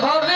ঘরে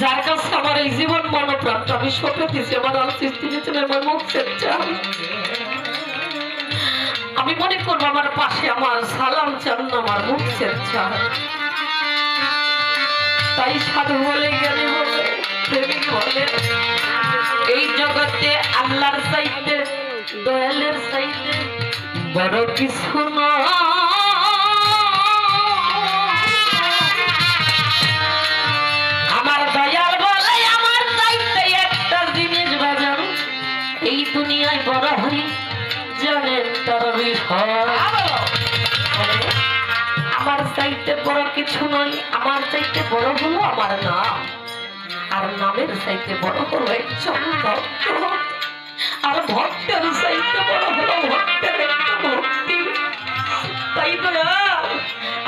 যার কাছে আমার এই জীবন মনোপ্রান্ত আমি আমার আলসিস দিয়েছেন আমার মুখ চান আমি মনে করব আমার পাশে আমার সালাম চান, আমার মুখ চান তাই সাধু বলে, জ্ঞানী বলে বলে, এই জগতে আল্লাহর চাইতে, দয়ালের চাইতে বড় কিছু নয়। কিছু নয় আমার চাইতে বড় হলো আমার নাম। আর নামের চাইতে বড় হলো একজন আর ভক্তের চাইতে বড় হলো ভক্তের ভক্তি তাই তো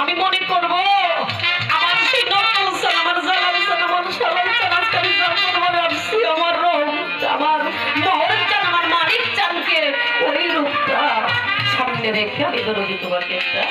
আমি মনে করব, আমার সেই চান, আমার জালাল আমার আজকে আমি আমার আমার মহল চান, আমার মালিক চানকে, ওই রূপটা সামনে রেখে আমি ধরে তোমাকে একটা